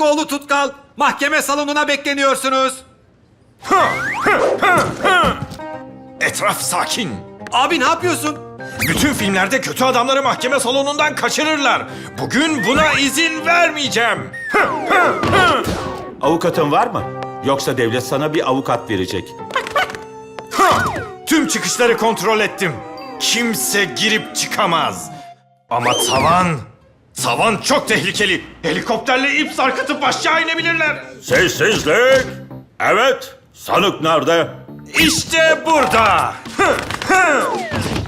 Fıstıkoğlu Tutkal, mahkeme salonuna bekleniyorsunuz. Etraf sakin. Abi ne yapıyorsun? Bütün filmlerde kötü adamları mahkeme salonundan kaçırırlar. Bugün buna izin vermeyeceğim. Avukatın var mı? Yoksa devlet sana bir avukat verecek. Tüm çıkışları kontrol ettim. Kimse girip çıkamaz. Ama tavan... Tavan çok tehlikeli. Helikopterle ip sarkıtıp aşağı inebilirler. Sessizlik! Evet, sanık nerede? İşte burada.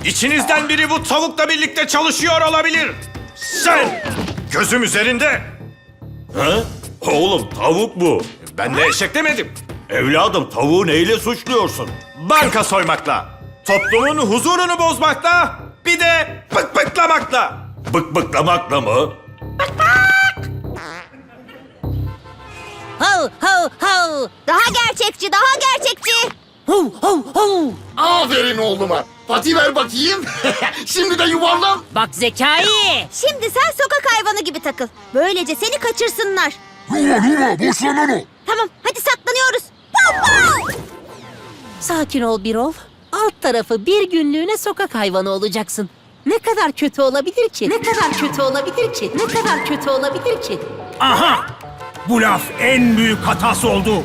İçinizden biri bu tavukla birlikte çalışıyor olabilir. Sen! Gözüm üzerinde. He? Oğlum tavuk bu. Ben de eşek demedim. Evladım tavuğu neyle suçluyorsun? Banka soymakla, toplumun huzurunu bozmakla, bir de pık pıklamakla. Bık bıklamakla mı? Hav hav hav. Daha gerçekçi, daha gerçekçi. Hav hav hav. Aferin oğluma. Pati ver bakayım. Şimdi de yuvarlan. Bak Zekai. Şimdi sen sokak hayvanı gibi takıl. Böylece seni kaçırsınlar. Numa Numa boş ver onu. Tamam, hadi saklanıyoruz. Pow pow! Sakin ol Birov. Alt tarafı bir günlüğüne sokak hayvanı olacaksın. Ne kadar kötü olabilir ki? Ne kadar kötü olabilir ki? Ne kadar kötü olabilir ki? Aha! Bu laf en büyük hatası oldu.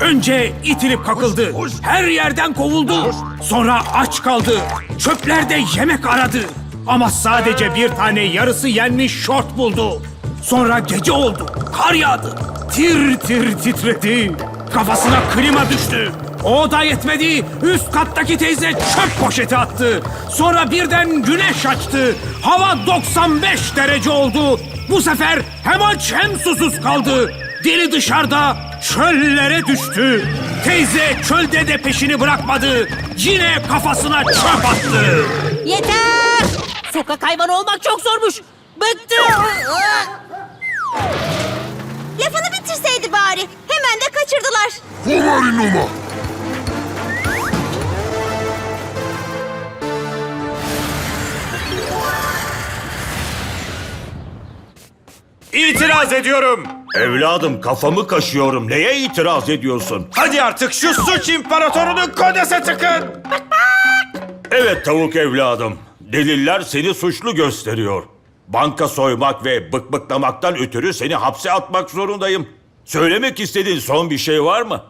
Önce itilip kakıldı. Her yerden kovuldu. Sonra aç kaldı. Çöplerde yemek aradı. Ama sadece bir tane yarısı yenmiş şort buldu. Sonra gece oldu. Kar yağdı. Tir tir titredi. Kafasına klima düştü. O da yetmedi. Üst kattaki teyze çöp poşeti attı. Sonra birden güneş açtı. Hava 95 derece oldu. Bu sefer hem aç hem susuz kaldı. Dili dışarıda çöllere düştü. Teyze çölde de peşini bırakmadı. Yine kafasına çöp attı. Yeter! Sokak hayvanı olmak çok zormuş. Bıktım. Lafını bitirseydi bari. Hemen de kaçırdılar. Koveri İtiraz ediyorum. Evladım kafamı kaşıyorum. Neye itiraz ediyorsun? Hadi artık şu suç imparatorunu kodese tıkın. Evet tavuk evladım. Deliller seni suçlu gösteriyor. Banka soymak ve bıkbıklamaktan ötürü seni hapse atmak zorundayım. Söylemek istediğin son bir şey var mı?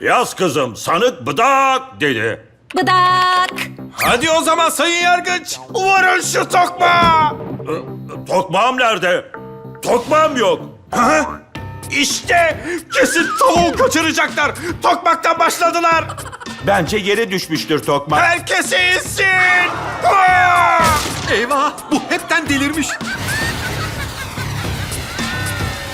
Yaz kızım, sanık bıdak dedi. Bıdak. Hadi o zaman sayın yargıç. Vurun şu tokma. Tokmağım nerede? Tokmağım yok. Ha? İşte kesin tavuğu kaçıracaklar. Tokmaktan başladılar. Bence yere düşmüştür tokmak. Herkes insin. Eyvah, bu hepten delirmiş.